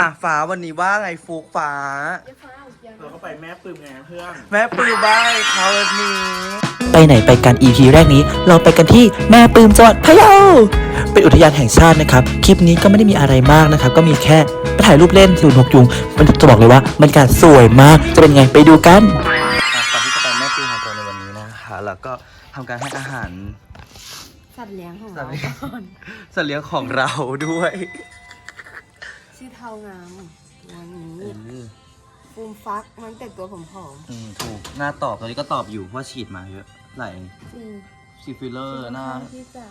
อะฟ้าวันนี้ว่าไงฟุกฟ้า เราก็ไปแม่ปืมไงเพื่อนแม่ปือบ้ายเขาวันนี้ไปไหนไปกัน EP แรกนี้ เราไปกันที่แม่ปืมจังหวัดพะเยา เป็นอุทยานแห่งชาตินะครับ คลิปนี้ก็ไม่ได้มีอะไรมากนะครับ ก็มีแค่ไปถ่ายรูปเล่นสูนหกยุง มันจะบอกเลยว่าบรรยากาศสวยมาก จะเป็นไงไปดูกัน อะก่อนที่จะไปแม่ปือของเราในวันนี้นะคะ แล้วก็ทำการให้อาหาร สัตว์เลี้ยงของสัเราตว์เลี้ยงสัตว์เลี้ยงของเราด้วย ชื่อเทางามวันนี้เออฟูมฟักมันแต่ตัวผมผอมอืมถูกหน้าตอบตอนนี้ก็ตอบอยู่เพราะว่าฉีดมาเยอะหลายจริงฉีดฟิลเลอร์หน้าที่จะ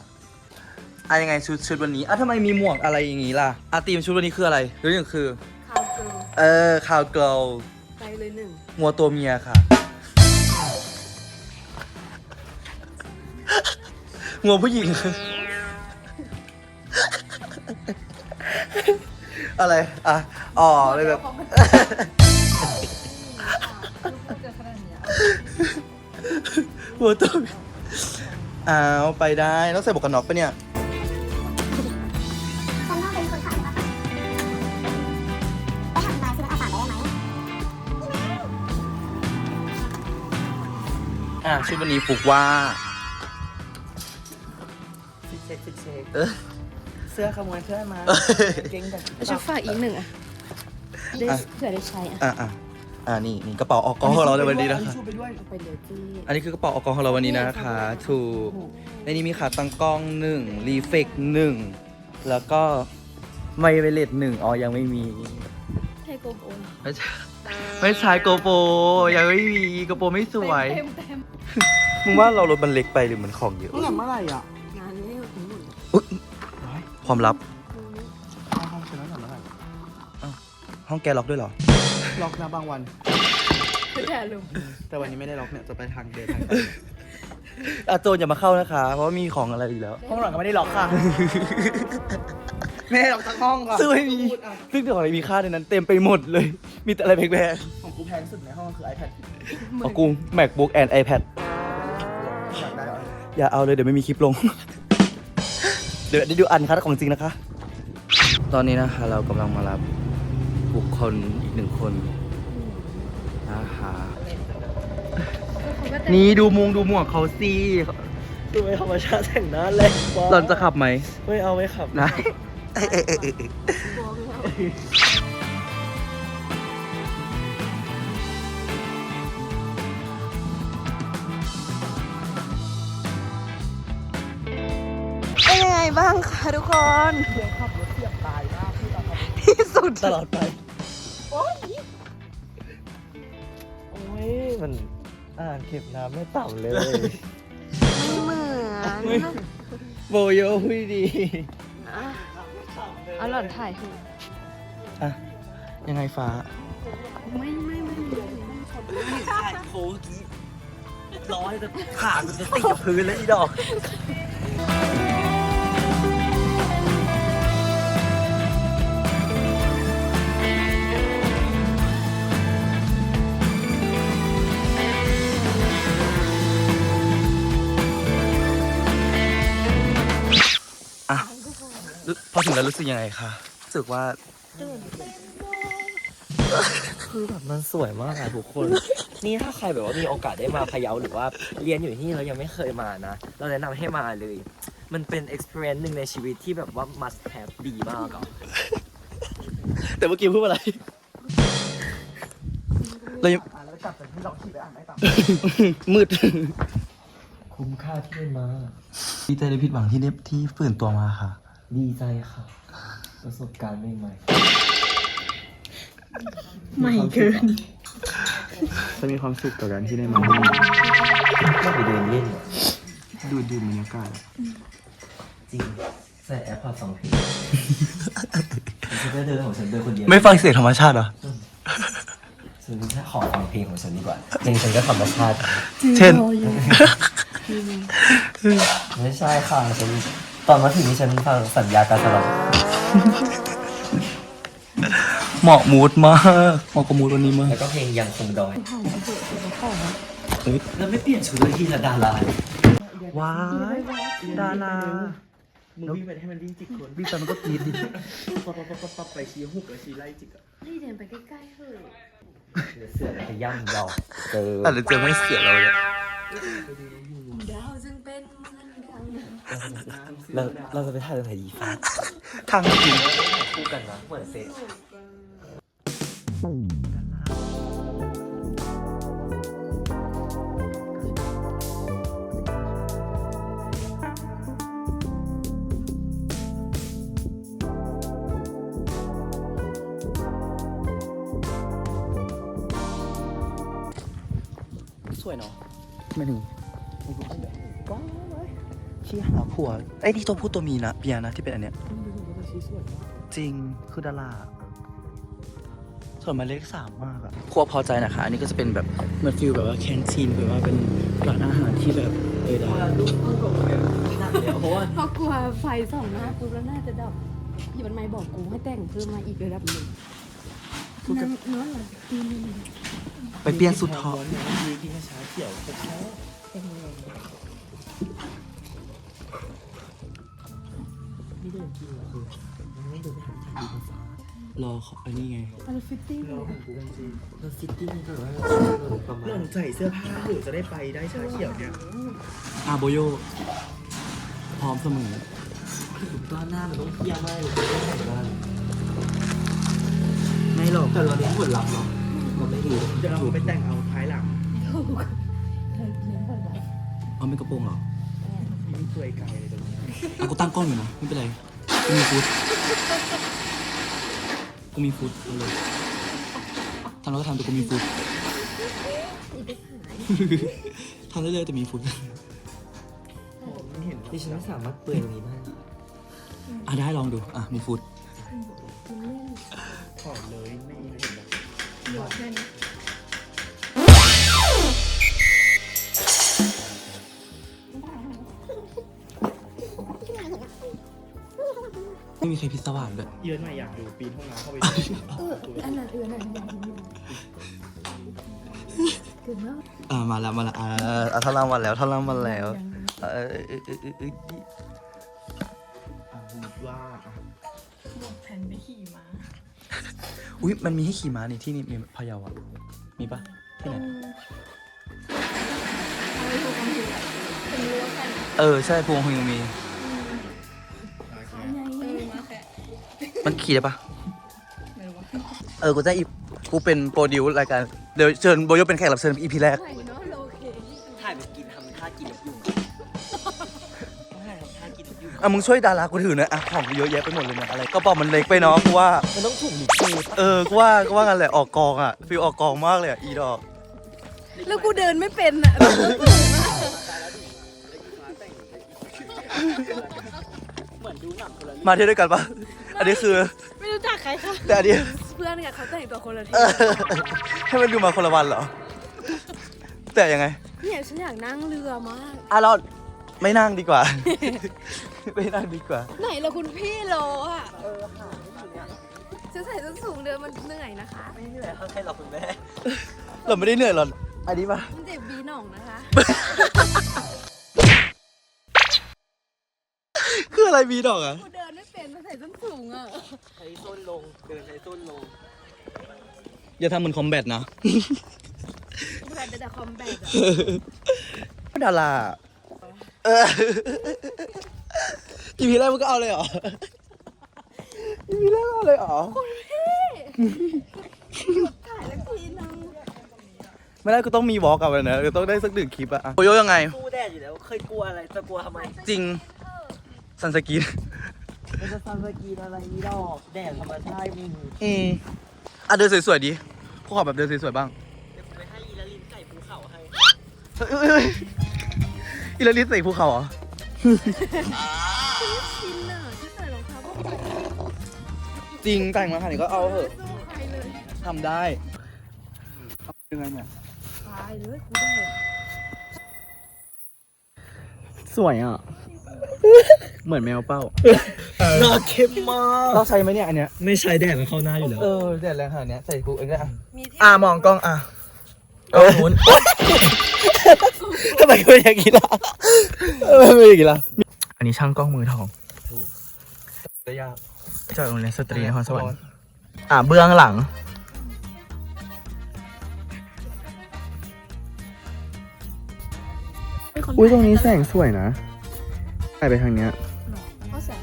อะยังไงชุดชุดวันนี้อะทำไมมีหมวกอะไรอย่างงี้ล่ะอะธีมชุดวันนี้คืออะไรหรือหนึ่งคือ คาวเกิลเออคาวเกิลไปเลยหนึ่งงัวตัวเมียค่ะงัวผู้หญิง อะไรอะอ๋อเลยแบบ หัวตัวเมียอ้าวไปได้ต้องใส่บวกกันน็อกปะเนี่ย คนนอกเป็นคนขายได้ปะไปทำบายซื้ออาสาได้ไหมอะชุดวันนี้ปลุกว่าฟิตเช็คฟิตเช็ค เออ เสื้อขโมยเพื่อนมาเออเก่งแต่แล้วจะฝากอีกหนึ่งอะได้อะเผื่อได้ใช้อะอะอะอะนี่นี่กระเป๋าออกกองของเราในวันนี้นะคะ ชูไปด้วยเอาไปเลยจี้อันนี้คือกระเป๋าออกกองของเราวันนี้นะคะถูกในนี้มีขาตั้งกล้องหนึ่งรีเฟกหนึ่งแล้วก็ไมเวเลตหนึ่งอ๋อยังไม่มีไทโกโบนไม่ใช่ไม่ใช่โกโปรยังไม่มีโกโปรไม่สวย เต็มเต็ม มึงว่าเรารถมันเล็กไปหรือมันของเยอะเมื่อไหร่เมื่อไหร่อะ ความลับเอาห้องฉันแล้วเมื่อไหร่ห้องแกล็อกด้วยเหรอ ล็อกนะบางวันคือแต่ลุงแต่วันนี้ไม่ได้ล็อกเนี่ยจะไปทางเดินทางไปอาโจนอย่ามาเข้านะคะ เพราะว่ามีของอะไรอีกแล้ว ห้องหลังก็ไม่ได้ล็อกค่ะ ไม่ได้ล็อกทั้งห้องค่ะซึ่งไม่มีซึ่งของอะไรมีค่าในนั้น เต็มไปหมดเลย มีแต่อะไรแพงของกูแพงสุดในห้องคือ iPad ๆเอากู MacBook and iPad อยากได้เหรออย่าเอาเลยเดี๋ยวไม่มีคลิปลง เดี๋ยวได้ดูอันคัดของจริงนะคะ ตอนนี้นะคะเรากำลังมารับบุคคลอีกหนึ่งคนนะคะนี่ดูมุงดูหมวกเขาสิดูไม่ธรรมชาติแต่งหน้าแรงกว่าหล่อนจะขับไหมไม่เอาไม่ขับนะเป็นยังไง บ้างคะทุกคน เรื่องขับรถเสียบตายมากที่ตอนขับที่สุด ตลอดไป โอ้ยโอ้ยมันอ่านเก็บน้ำไม่ต่ำเลย ไม่เหมือนโบโยหุยดีอะเอาหล่อนถ่ายให้อะยังไงฟ้าไม่ไม่ไม่ไม่ถ่ายโค้งกี้ร้อยจะขาจะติดกับพื้นแล้วอีดอก แล้วรู้สึกยังไงคะรู้สึกว่าคือแบบมันสวยมากอะทุกคน นี่ถ้าใครแบบว่ามีโอกาสได้มาพะเยาหรือว่าเรียนอยู่ที่นี่แล้วยังไม่เคยมานะ เราแนะนำให้มาเลย มันเป็น experience หนึ่งในชีวิตที่แบบว่า must have ดีมากอะแต่เมื่อกี้พูดอะไร เรายังอ่านแล้วกลับจากที่เราขี่ไปอ่านไม่ต่ำมืด คุ้มค่าที่ได้มา ดีใจเลยผิดหวังที่ได้ที่ฝืนตัวมาค่ะ ดีใจค่ะ ประสบการณ์ใหม่ใหม่เกินจะมีความสุขกับการที่ได้มาๆก็ไปเดินเล่นอะดูดื่มบรรยากาศจริงใส่แอปพอร์ตสองเพลงฉันก็เดินของฉันเดินคนเดียวไม่ฟังเสียงธรรมชาติเหรอฉันแค่ขอฟังเพลงของฉันดีกว่าเพลงฉันก็ธรรมชาติ เช่น ไม่ใช่ค่ะฉัน ตอนมาถึงนี่ฉันฟังสัญญาการตลอดเหมาะมูดมากเหมาะกับมูดวันนี้มากแล้วก็เพลงยังคงดอยแล้วไม่เปลี่ยนชุดเลยที่ละดาราว้ายดารามึงวิ่งไปให้มันวิ่งจิกคนวิ่งไปมันก็กรีดดิปั๊บปั๊บปั๊บปั๊บไปชี้หุบแล้วชี้ไล่จิกอะนี่เดินไปใกล้ๆเถอะเดี๋ยวเสือจะย่ำดอกเจออาจจะเจอไม่เสียเราเลยดาวจึงเป็น เราเราจะไปถ่ายตรงไหนดีฟ้าทางจริงคู่กันนะเหมือนเซตสวยเนาะไม่ถึงก็ ชี้หาผัวไอ้ยนี่ตัวผู้ตัวเมียนะเปียนะที่เป็นอันเนี้ยจริงคือดาราส่วนหมายเลขสามมากอะครัวพอใจนะคะ อันนี้ก็จะเป็นแบบเหมือนฟิลแบบว่าแคนทีนแบบว่าเป็นร้านอาหารที่แบบเออได้เพราะว่าเพราะกลัวไฟส่องหน้าปุ๊บแล้วน่าจะดับหยิบมันไม้บอกกูให้แต่งเพิ่มมาอีกระดับหนึ่งน้ำน้อยเหรอตีนไปเปลี่ยนสุดทองมีกินชาเขียวแค่ไม่เดิน กินหรอคือมันไม่เดินไปหาทางดีกว่าฟ้ารอเขาอันนี้ไงอะไรฟิตติ้งเราของกูจริงเราฟิตติ้งแบบว่าประมาณหล่อนใส่เสื้อผ้าหรือจะได้ไปได้ชาเขียวเนี่ยอาโบโย พร้อมเสมอถูกต้อนหน้ามันต้องเที่ยวมากเลยต้องแต่งบ้านไม่หรอกแต่เราเน้นผลลัพธ์เนาะเราไม่รู้จะเราไปแต่งเอาท้ายหลังถูกเน้นแบบว่าเอาไม่กระโปรงเหรอไม่เปลือยกายเลยตรงนี้ เอากูตั้งกล้องอยู่นะ ไม่เป็นไร กูมีฟุตกูมีฟุตเอาเลยทำแล้วก็ทำแต่กูมีฟุตทำได้เลยแต่มีฟุตไม่เห็นดิฉันไม่สามารถเปลือยตรงนี้ได้อะได้ลองดู อะมีฟุตถอดเลยไม่เห็นหรอก ม่มีใครพิศวาสเลยเยือนมาอยากดูปีนห้องน้ำเข้าไปเอออันนั้นเอออันนั้นอย่างนี้เกิดว่าอ่ามาแล้วมาแล้วอ่าอะท่าล่างมาแล้วท่าล่างมาแล้วเออเออเออเออเออเออว่าแผ่นไปขี่ม้าอุ้ยมันมีให้ขี่ม้านี่ที่นี่มีพะเยาอะมีปะที่ไหนอะไรถูกกันอยู่เป็นรั้วกัน เออใช่พวงคงยังมี มันขี่ได้ปะเออ กูจะอีกูเป็นโปรดิวรายการ เดี๋ยวเชิญโบโยเป็นแขกรับเชิญอีพีแรกไหวเนาะโลเคถ่ายไปกินทำท่ากินนกยุงถ่ายทำท่ากินนกยุงอะ มึงช่วยดารากูถือหนะอะของเยอะแยะไปหมดเลยเนี่ยอะไรก็บอกมันเล็กไปเนาะกูว่า มันต้องถูกหรือเปล่าเออ กูว่า กูว่ากันแหละ ออกกองอะ ฟิลออกกองมากเลยอะ อีดอก แล้วกูเดินไม่เป็นอะ มาเที่ยวด้วยกันปะ อันนี้คือ ไม่รู้จักใครค่ะ แต่อันนี้ เพื่อนกับเขาแต่งตัวคนละทีเออให้มันดูมาคนละวันเหรอ แต่ยังไงเนี่ยฉันอยากนั่งเรือมาก อะเราไม่นั่งดีกว่า ไม่นั่งดีกว่า ไหนละคุณพี่โลอะจะใส่ส้นสูงเดินมันเหนื่อยนะคะ ไม่เหนื่อยเขาแค่เราคุณแม่เราไม่ได้เหนื่อยหรอกอันนี้ปะมันเจ็บบีหน่องนะคะ คืออะไรมีดอกอะกูเดินไม่ เป็นมาใส่ส้นสูงอะใช้ส้นลง เดินใช้ส้นลง อย่าทำเหมือนคอมแบทนะ กูใส่แต่คอมแบทอะดาราเออ อีพีแรกมันก็เอาเลยเหรอ อีพีแรกก็เอาเลยเหรอ ถ่ายแล้วทีนึงไม่ได้ก็ต้องมีวอล์กกับมันนะก็ต้องได้สักหนึ่งคลิปอะอะโยโยยังไงกู้แดดอยู่แล้ว เคยกลัวอะไรจะกลัวทำไม จริงซันสกีน มันจะซันสกีนอะไรนี่ดอกแดดธรรมชาติมึงอืมอะเดินสวยๆดิพวกขอแบบเดินสวยๆบ้างเดี๋ยวผมไปให้อีลาลินไก่ภูเขาให้เอ้ยเอ้ยอีลาลิสใส่ภูเขาเหรอชินอะที่ใส่รองเท้าแบบจริงแต่งมาขนาดนี้ก็เอาเถอะสู้ใครเลยทำได้เอายังไงเนี่ยตายเลยกูได้สวยอะ เหมือนแมวเป้าหน้าเข้มมากเราใช้ไหมเนี่ยอันเนี้ย ไม่ใช้แดดมันเข้าหน้าอยู่แล้ว เออแดดแรงขนาดเนี้ยใส่กูเองได้อะมีที่อ่ามองกล้องอะเออหมุนทำไมไม่อย่างนี้ล่ะทำไมไม่อย่างนี้ล่ะ อันนี้ช่างกล้องมือทองถูกจะยากจากโรงเรียนสตรีนครสวรรค์อ่าเบื้องหลังอุ้ยตรงนี้แสงสวยนะ ถ่ายไปทางเนี้ยเขาแสง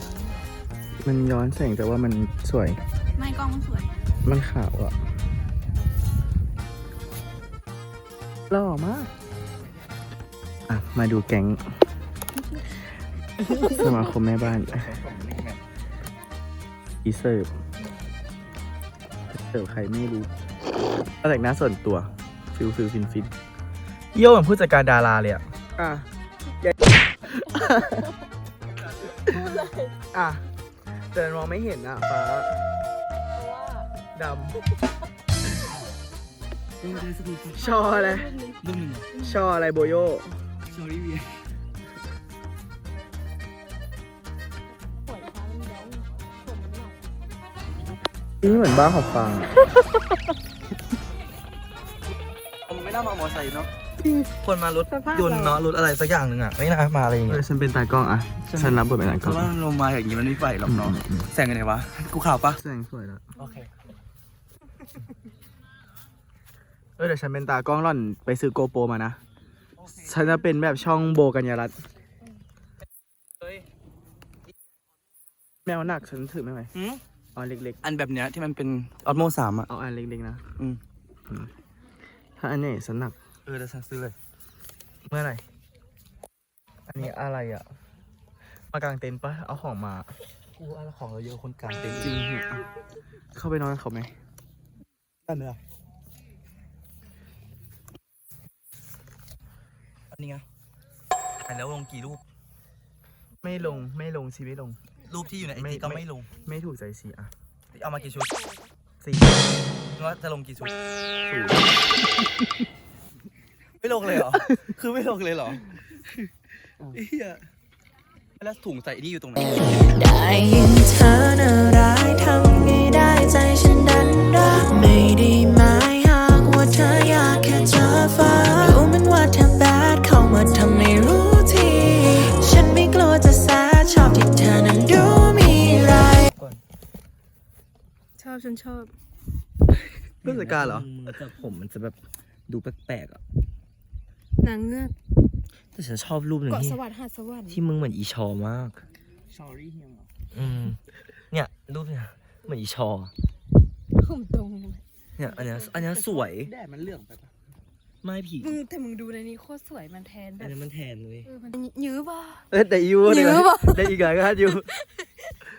มันย้อนแสงแต่ว่ามันสวย ไม่กล้องมันสวย มันขาวอะหล่อมากอะ มาดูแก๊ง สมาคมแม่บ้านอีเสิร์ฟเสิร์ฟใครไม่รู้ก็แต่งหน้าส่วนตัว ฟิลฟิลฟินฟินเยี่ยวเหมือนผู้จัดการดาราเลยอะอะ อะแต่มองไม่เห็นอะฟ้าดำชออะไรชออะไรโบโยสวยค่ะมันแดงผมมันหนักนี่เหมือนบ้าของฟังผมไม่น่ามามอไซค์เนาะ ควรมารถยนต์เนาะรถอะไรสักอย่างหนึ่งอะไม่น่ามาอะไรอย่างเงี้ยฉันเป็นตากล้องอะฉันรับบทเป็นตากล้องเพราะว่าลงมาอย่างนี้มันไม่ไฟหรอกเนาะแสงกันไหนวะกูข่าวปะแสงสวยแล้วโอเคเออเดี๋ยวฉันเป็นตากล้องร่อนไปซื้อโกโปรมานะฉันจะเป็นแบบช่องโบกัญญารัตน์แมวหนักฉันถือไม่ไหวอ๋อเล็กอันแบบเนี้ยที่มันเป็นออโมสามอะๆเอาอันเล็กๆนะอืมอืมถ้าอันนี้ฉันหนัก เออเดี๋ยวฉันซื้อเลย เมื่อไหร่อันนี้อะไรอะ มากางเต็นท์ปะเอาของมา กูอะไรของเราเยอะคนกลางเต็นท์จริงเหรอเข้าไปนอนกับเขาไหมได้ไหมล่ะอันนี้ไงถ่ายแล้วลงกี่รูป ไม่ลงไม่ลงชีไม่ลง รูปที่อยู่ในไอไม่จีก็ไม่ ไม่ลง ไม่ถูกใจสีอะเอามากี่ชุดสี่ว่าจะลงกี่ชุด ไม่ลงเลยเหรอ คือไม่ลงเลยเหรอเฮียแล้วถุงใส่นี่อยู่ตรงไหน ได้ยินเธอน่าร้ายทำไม่ได้ใจฉันดันรักไม่ได้หมายหากว่าเธออยากแค่เจอฟ้ารู้มันว่าเธอแบดเข้ามาทำไม่รู้ที ฉันไม่กลัวจะแซดชอบที่เธอนั้นดูมีไร ชอบฉันชอบผู้จัดการเหรอมันจะผมมันจะแบบดูแปลกๆอะ นางเงือกแต่ฉันชอบรูปหนึ่งเกาะที่สวัสดิ์หาดสวรรค์ที่มึงเหมือนอีชอมาก sorry เฮียเหรออืมเนี่ยรูปเนี่ยเหมือนอีชอผมตรงเนี่ยอันเนี้ยอันเนี้ยสวย แดดมันเหลืองไปปะไม่ผีมึงแต่มึงดูในนี้โคตรสวยมันแทนแบอันบนี้มันแทนเลยเออมันยื้อป่ะเอ้ยแต่ยูเยอะปะได้อีกหลายก็ยู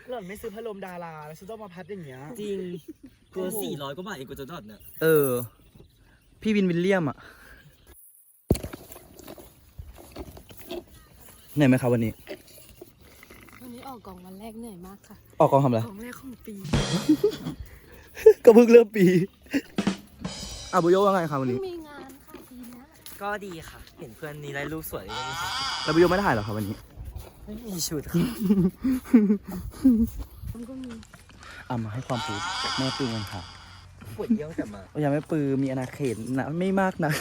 หล่อนไม่ซื้อพัดลมดาราแล้วฉันต้องมาพัดอย่างเงี้ย จริงกูสี่ร้อยกว่าบาทเองกูจะดอดเนี่ยเออ พี่วินวิลเลียมอะ เหนื่อยไหมครับวันนี้ วันนี้ออกกล่องวันแรกเหนื่อยมากค่ะ ออกกองทำอะไรกล่องแรกของปี ก็เพิ่งเริ่มปีอาบุโยว่าไงครับวันไม่นี้ มีงานค่ะปีเนี้ยก็ดีค่ะ เห็นเพื่อนนี้ได้รูปสวยเลยแล้วบุโยไม่ได้ถ่ายเหรอครับวันนี้ ไม่มีชุดมันก็มีเอามาให้ความรู้แม่ปืนกันค่ะปวดเยี่ยวแต่มาโอ้ยาแม่ปืนมีอนาเขตนะไม่มากนะ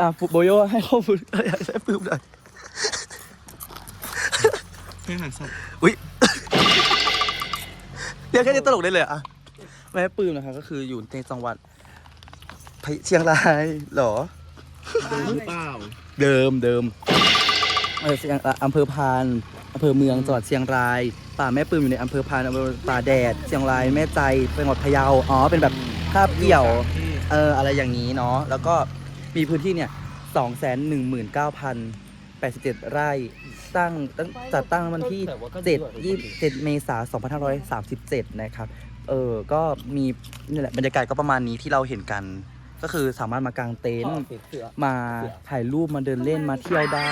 อะโบโยให้ข้อมูลอยากได้ปืนหน่อยให้หันศพอุ้ยเรียกแค่นี้ตลกได้เลยอะแม่ปืนนะคะก็คืออยู่ในจังหวัดเชียงรายเหรอหรือเปล่าเดิมเดิมออเชียงอะอำเภอพานอำเภอเมืองจังหวัดเชียงราย ป่าแม่ปืนอยู่ในอำเภอพานอำเภอป่าแดด เชียงรายแม่ใจจังหวัดพะเยาอ๋อเป็นแบบคาบเกี่ยวเอออะไรอย่างนี้เนาะแล้วก็ มีพื้นที่เนี่ยสองแสนหนึ่งหมื่นเก้าพันแปดสิบเจ็ดไร่ตั้งตั้งจัดตั้งวันที่เจ็ดยี่เจ็ดเมษาสองพันห้าร้อยสามสิบเจ็ดนะครับ เออก็มีนี่แหละบรรยากาศก็ประมาณนี้ที่เราเห็นกัน ก็คือสามารถมากางเต็นท์มาถ่ายรูปมาเดินเล่นมาเที่ยวได้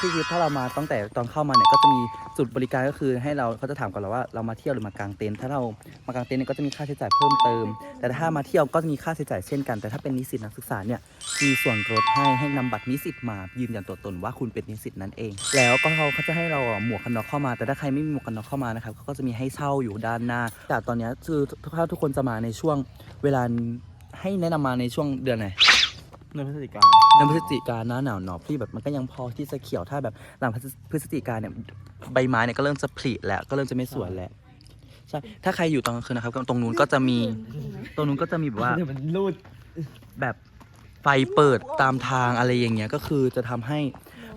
คือคือถ้าเรามาตั้งแต่ตอนเข้ามาเนี่ยก็จะมีจุดบริการก็คือให้เราเขาจะถามก่อนเราว่าเรามาเที่ยวหรือมากางเต็นท์ถ้าเรามากางเต็นท์เนี่ยก็จะมีค่าใช้จ่ายเพิ่มเติม แต่ถ้ามาเที่ยวก็จะมีค่าใช้จ่ายเช่นกัน แต่ถ้าเป็นนิสิตนักศึกษาเนี่ยมีส่วนลดให้ให้นำบัตรนิสิตมายืนยันตัวตนว่าคุณเป็นนิสิตนั่นเอง แล้วก็เขาเขาจะให้เราอะหมวกกันน็อกเข้ามา แต่ถ้าใครไม่มีหมวกกันน็อกเข้ามานะครับเขาก็จะมีให้เช่าอยู่ด้านหน้าแต่ตอนเนี้ยคือถ้าทุกคนจะมาในช่วงเวลา ให้แนะนำมาในช่วงเดือนไหนเดือนพฤศจิกาเดือนพฤศจิกาหน้าหนาวเนาะพี่แบบมันก็ยังพอที่จะเขียวถ้าแบบหลังพฤศจิกาเนี่ยใบไม้เนี่ยก็เริ่มจะผลิแล้วก็เริ่มจะไม่สวยแล้วใช่ถ้าใครอยู่ตอนกลางคืนนะครับก็ตรงนู้นก็จะมีตรงนู้นก็จะมีแบบว่า เดี๋ยวมันรูดแบบไฟเปิดตามทางอะไรอย่างเงี้ยก็คือจะทำให้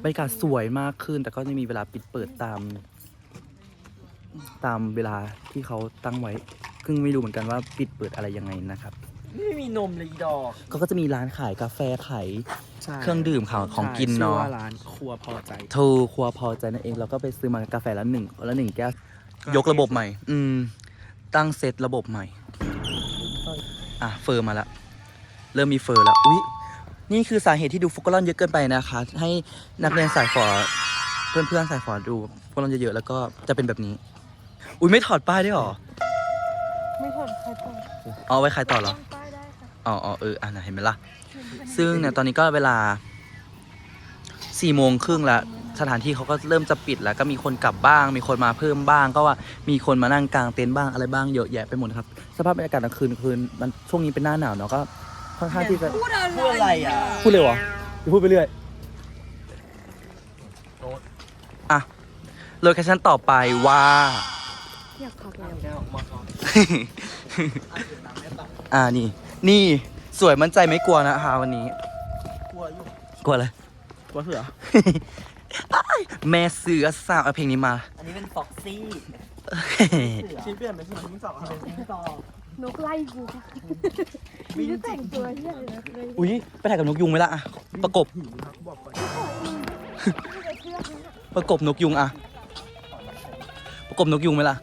บรรยากาศสวยมากขึ้น แต่ก็จะมีเวลาปิดเปิดตาม ตามเวลาที่เขาตั้งไว้ซึ่งไม่รู้เหมือนกันว่าปิดเปิดอะไรยังไงนะครับ ไม่มีนมเลยอีดอกก็ก็จะมีร้านขายกาแฟขายใช่เครื่องดื่มของของกินเนาะชื่อว่าร้านครัวพอใจโทรครัวพอใจนั่นเองเราก็ไปซื้อมากาแฟละหนึ่งละหนึ่งแก้วยกระบบใหม่ อืม ตั้งเซตระบบใหม่ อะเฟอร์มาแล้วเริ่มมีเฟอร์แล้วอุ๊ย นี่คือสาเหตุที่ดูฟุกกะลอนเยอะเกินไปนะคะ ให้นักเรียนสายฝอเพื่อนๆสายฝอดูฟุกกะลอนเยอะๆแล้วก็จะเป็นแบบนี้ อุ๊ยไม่ถอดป้ายได้วยเหรอ ไม่ทนใครทนเอาไว้ใครต่อเหรอป้ายได้ค่ะ อ๋ออ๋อเอออะนะเห็นไหมล่ะ ซึ่งเนี่ยตอนนี้ก็เวลาสี่โมงครึ่งแล้วสถานที่เขาก็เริ่มจะปิดแล้วก็มีคนกลับบ้าง มีคนมาเพิ่มบ้าง ก็ว่ามีคนมานั่งกลางเต็นท์บ้างอะไรบ้างเยอะแยะไปหมดนะครับ สภาพบรรยากาศกลางคืนคืนมันช่วงนี้เป็นหน้าหนาวเนาะก็ค่อนข้างที่จะพูดอะไรพูดอะไรอะพูดเลยเหรอจะพูดไปเรื่อยอะโลเคชั่นต่อไปว่าอยากพักแล้วแก้วมาก่อนอ่านี่ นี่สวยมั่นใจไม่กลัวนะฮะวันนี้ กลัวอยู่กลัวอะไร กลัวเสือ แม่เสือสาวเอาเพลงนี้มา อันนี้เป็นฟ็อกซี่ชิ้นเปลี่ยนเป็นชิ้นที่สองครับนกไล่กูค่ะมีจะแต่งตัวที่อะไรนะเลยอุ้ยไปถ่ายกับนกยุงไหมล่ะอะประกบบอกก่อนประกบนกยุงอะประกบนกยุงไหมล่ะ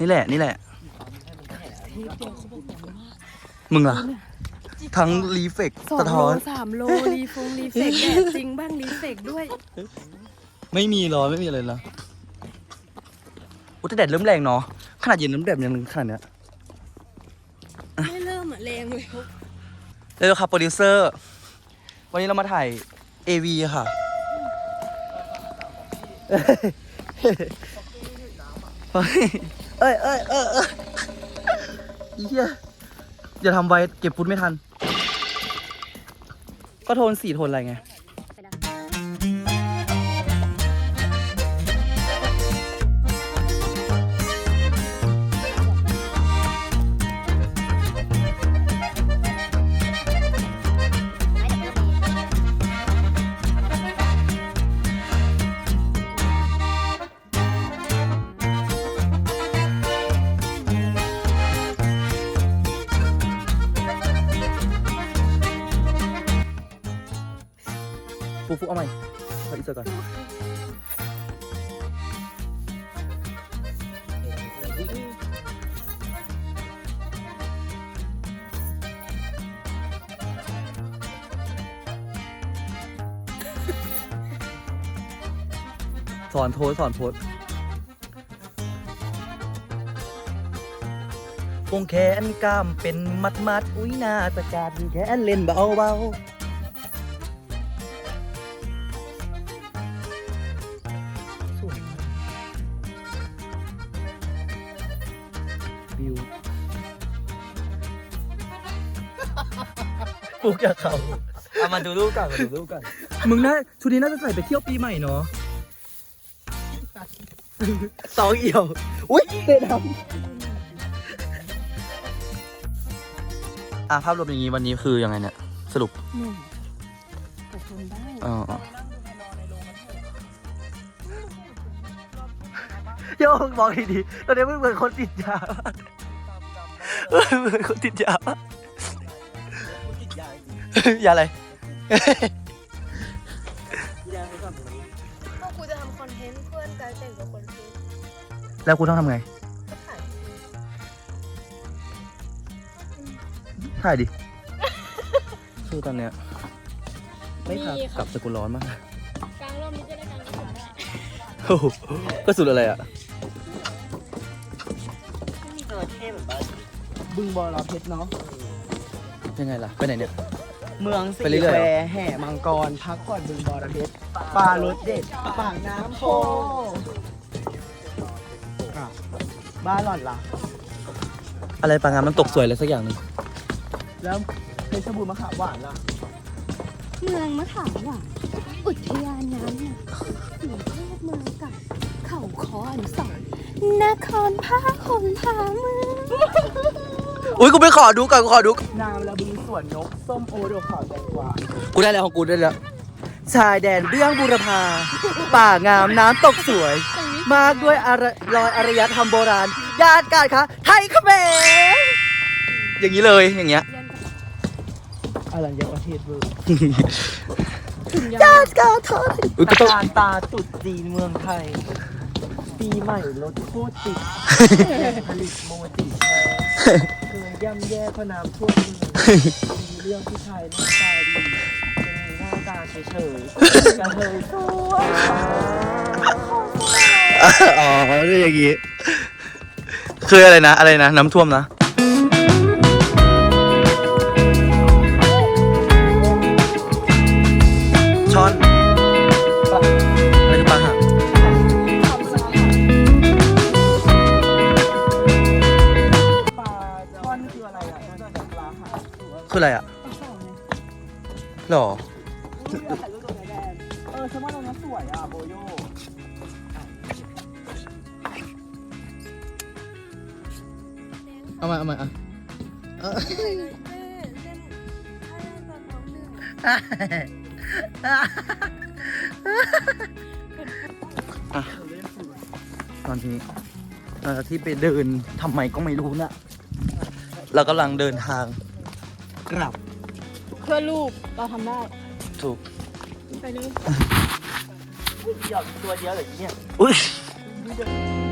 นี่แหละ นี่แหละ มึงล่ะ ทั้งรีเฟกสองสะโลท้อน สามโลรีฟงรีเฟกแดดจริงบ้างรีเฟกด้วย ไม่มีหรอไม่มีอะไรเหรออุยแต่แดดเริ่มแรงเนาะขนาดเย็นน้ำแดดยังขนาดเนี้ยไม่เริ่มอะแรงเลยเร็วๆครับโปรดิวเซอร์ วันนี้เรามาถ่าย AV ค่ะเฮ้ยเอ้ยเอ้ยเอ้ยเอ้ยอี เฮียอย่าทำไว้เก็บฟุตไม่ทัน ก็โทนสีโทนอะไรไง สอนโพสสอนโพสวงแขนกล้ามเป็นมัดมัดอุ้ยหน้าตะการแขนเล่นเบาเบาวิวปลูกจากเขาเอามาดูรูปก่อนมาดูรูปก่อนมึงน่าชุดนี้น่าจะใส่ไปเที่ยวปีใหม่เนาะ สองเอี่ยว อุ้ยเตะดำอะภาพรวมอย่างนี้วันนี้คือยังไงเนี่ย สรุปหนึ่งแต่ทนได้อ๋อโยงบอกดีๆตอนนี้มึงเหมือนคนติดยาเออเหมือนคนติดยา ยาอะไร นต์เพื่อนกายแต่งกับคนซื้อแล้วคุณต้องทำไง ก็ถ่ายถ่ายดิ คือตอนเนี้ย ไม่พักกลับสกุลร้อนมากกลางรอบนี้จะได้กลางรอบได้โอ้โหก็สุดอะไรอะ มีจระเข้เหมือนบ้านบึงบอระเพ็ดเนาะ ยังไงล่ะ ไปไหนเนี่ย เมืองสีไปเรื่อยๆแควเหรอแห่มังกร พักผ่อนบึงบอระเพ็ดปลารสเด็ดปากน้ำโพอะ บ้านหล่อนล่ะ อะไรปางงานมันตกสวยอะไรสักอย่างหนึ่งแล้วเพชรบูรณ์มะขามหวานล่ะ เมืองมะขามหวานอุทยานน้ำเนี่ยอยู่แค่เมืองกับ เขาคออนุสรณ์นครพาคมพาเมืองอุ้ยกูไปขอดูก่อนกูขอดูนามระบึงสวนนก ส้มโอโดขาวแดงกว่ากูได้แล้วของกูได้แล้วชายแดนเบื้องบุรพาป่างามน้ำตกสวย มากด้วยอารรอยอารยธรรมโบราณญาติการค้าไทยเขมรอย่างนี้เลยอย่างเงี้ยอรัญญประเทศเวอร์ญาติการค้าอุ้ยก็ต้องการตาตรุดจีนเมืองไทย ปีใหม่รถโคตรติดผลิตโมติแท้เคยย่ำแย่เพราะน้ำท่วมเมืองมีเรื่องผู้ชายหน้าตาดีเป็นหน้าตาเฉยๆกระเทยสวย อ๋อคืออย่างงี้คืออะไรนะอะไรนะ น้ำท่วมนะ ช้อนปลาอะไรคือปลาหักปลาช่อนคืออะไรอะนอกจากปลาหางหรือว่าคืออะไรอะหรอ เอามาเอามาอะอะตอนนี้เอ่อที่ไปเดินทำไมก็ไม่รู้นะเรากำลังเดินทางกลับเพื่อลูกเราทำได้ ถูก ไปเลยหยอดตัวเดียวเหรือเนี่ยอุ้ยเ